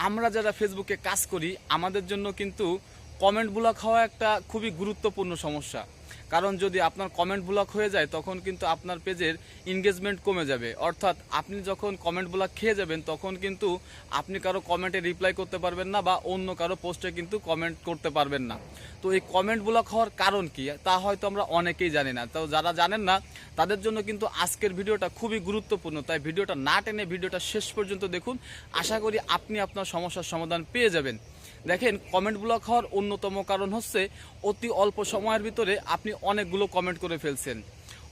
আমরা যারা ফেসবুকে কাজ করি আমাদের জন্য কিন্তু কমেন্ট ব্লক হওয়া একটা খুবই গুরুত্বপূর্ণ সমস্যা। কারণ যদি আপনার কমেন্ট ব্লক হয়ে যায়, তখন কিন্তু আপনার পেজের এনগেজমেন্ট কমে যাবে। অর্থাৎ আপনি যখন কমেন্ট ব্লক খেয়ে যাবেন, তখন কিন্তু আপনি কারও কমেন্টে রিপ্লাই করতে পারবেন না বা অন্য কারও পোস্টে কিন্তু কমেন্ট করতে পারবেন না। তো এই কমেন্ট ব্লক হওয়ার কারণ কি? তা হয়তো আমরা অনেকেই জানি না। তো যারা জানেন না, তাদের জন্য কিন্তু আজকের ভিডিওটা খুবই গুরুত্বপূর্ণ। তাই ভিডিওটা না টেনে ভিডিওটা শেষ পর্যন্ত দেখুন। আশা করি আপনি আপনার সমস্যার সমাধান পেয়ে যাবেন। দেখেন কমেন্ট ব্লক হওয়ার অন্যতম কারণ হচ্ছে অতি অল্প সময়ের ভিতরে আপনি অনেকগুলো কমেন্ট করে ফেলছেন।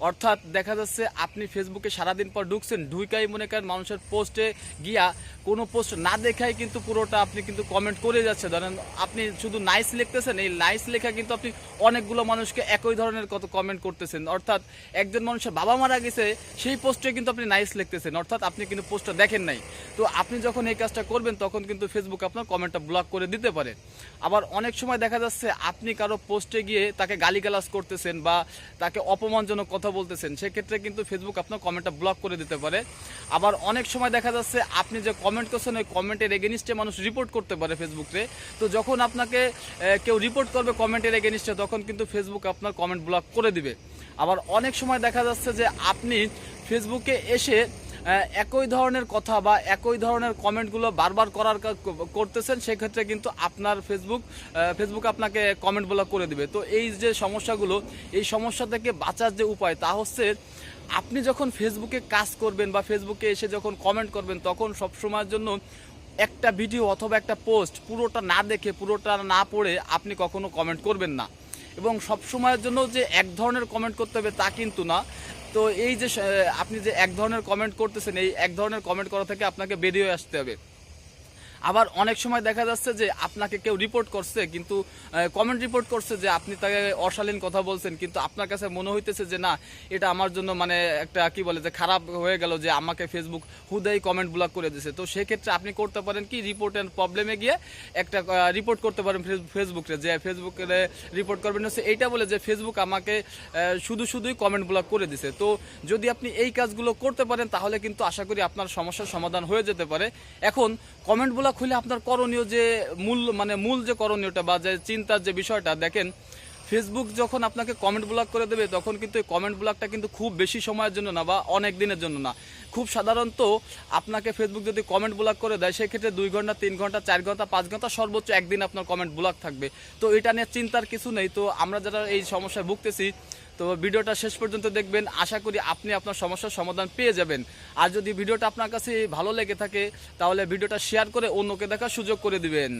অর্থাৎ দেখা যাচ্ছে আপনি ফেসবুকে সারাদিন পর ঢুকছেন ঢুকাই মনে করেন মানুষের পোস্টে গিয়া কোনো পোস্ট না দেখাই কিন্তু পুরোটা আপনি কিন্তু কমেন্ট করে যাচ্ছে। ধরেন আপনি শুধু নাইস লিখতেছেন, এই নাইস লেখা কিন্তু আপনি অনেকগুলো মানুষকে একই ধরনের কত কমেন্ট করতেছেন। অর্থাৎ একজন মানুষের বাবা মারা গেছে, সেই পোস্টে কিন্তু আপনি নাইস লিখতেছেন। অর্থাৎ আপনি কিন্তু পোস্টটা দেখেন নাই। তো আপনি যখন এই কাজটা করবেন, তখন কিন্তু ফেসবুক আপনার কমেন্টটা ব্লক করে দিতে পারে। আবার অনেক সময় দেখা যাচ্ছে আপনি কারও পোস্টে গিয়ে তাকে গালিগালাজ করতেছেন বা তাকে অপমানজনক কথা বলতেছেন, সেক্ষেত্রে কিন্তু ফেসবুক আপনার কমেন্টটা ব্লক করে দিতে পারে। আবার অনেক সময় দেখা যাচ্ছে, আপনি যে কমেন্ট করছেন, ওই কমেন্টের এগেনিস্টে মানুষ রিপোর্ট করতে পারে ফেসবুকে তো। যখন আপনাকে কেউ রিপোর্ট করবে কমেন্টের এগেনিস্টে তখন কিন্তু ফেসবুক আপনার কমেন্ট ব্লক করে দিবে। আবার অনেক সময় দেখা যাচ্ছে যে আপনি ফেসবুকে এসে একই ধরনের কথা বা একই ধরনের কমেন্টগুলো বারবার করার করতেছেন, সেক্ষেত্রে কিন্তু আপনার ফেসবুক ফেসবুক আপনাকে কমেন্ট ব্লক করে দিবে। তো এই যে সমস্যাগুলো, এই সমস্যা থেকে বাঁচার যে উপায় তা হচ্ছে, আপনি যখন ফেসবুকে কাজ করবেন বা ফেসবুকে এসে যখন কমেন্ট করবেন, তখন সব সময়ের জন্য একটা ভিডিও অথবা একটা পোস্ট পুরোটা না দেখে, পুরোটা না পড়ে আপনি কখনো কমেন্ট করবেন না। এবং সব সময়ের জন্য যে এক ধরনের কমেন্ট করতে হবে তা কিন্তু না। তো এই যে আপনি যে এক ধরনের কমেন্ট করতেছেন, এই এক ধরনের কমেন্ট করা থেকে আপনাকে বেরিয়ে আসতে হবে। আবার অনেক সময় দেখা যাচ্ছে যে আপনাকে কেউ রিপোর্ট করছে, কিন্তু কমেন্ট রিপোর্ট করছে যে আপনি তাকে অশালীন কথা বলছেন, কিন্তু আপনার কাছে মনে হইতেছে যে না, এটা আমার জন্য মানে একটা কি বলে যে খারাপ হয়ে গেল যে আমাকে ফেসবুক হুদাই কমেন্ট ব্লক করে দিয়েছে তো সেক্ষেত্রে আপনি করতে পারেন কি রিপোর্ট রিপোর্টের প্রবলেমে গিয়ে একটা রিপোর্ট করতে পারেন ফেসবুকে যে ফেসবুকে রিপোর্ট করবেন, হচ্ছে এইটা বলে যে ফেসবুক আমাকে শুধু শুধুই কমেন্ট ব্লক করে দিছে। তো যদি আপনি এই কাজগুলো করতে পারেন, তাহলে কিন্তু আশা করি আপনার সমস্যার সমাধান হয়ে যেতে পারে। এখন কমেন্ট ব্লক হলে আপনার করণীয় যে মূল মানে মূল যে করণীয়টা বা যে চিন্তার যে বিষয়টা, দেখেন ফেসবুক যখন আপনাকে কমেন্ট ব্লক করে দেবে, তখন কিন্তু এই কমেন্ট ব্লকটা কিন্তু খুব বেশি সময়ের জন্য না বা অনেক দিনের জন্য না। খুব সাধারণত আপনাকে ফেসবুক যদি কমেন্ট ব্লক করে দেয়, সেক্ষেত্রে দুই ঘণ্টা, তিন ঘণ্টা, চার ঘণ্টা, পাঁচ ঘণ্টা সর্বোচ্চ একদিন আপনার কমেন্ট ব্লক থাকবে। তো এটা নিয়ে চিন্তার কিছু নেই। তো আমরা যারা এই সমস্যায় ভুগতেছি, তো ভিডিওটা শেষ পর্যন্ত দেখবেন। আশা করি আপনি আপনার সমস্যার সমাধান পেয়ে যাবেন। আর যদি ভিডিওটা আপনার কাছে ভালো লেগে থাকে, তাহলে ভিডিওটা শেয়ার করে অন্যকে দেখার সুযোগ করে দিবেন।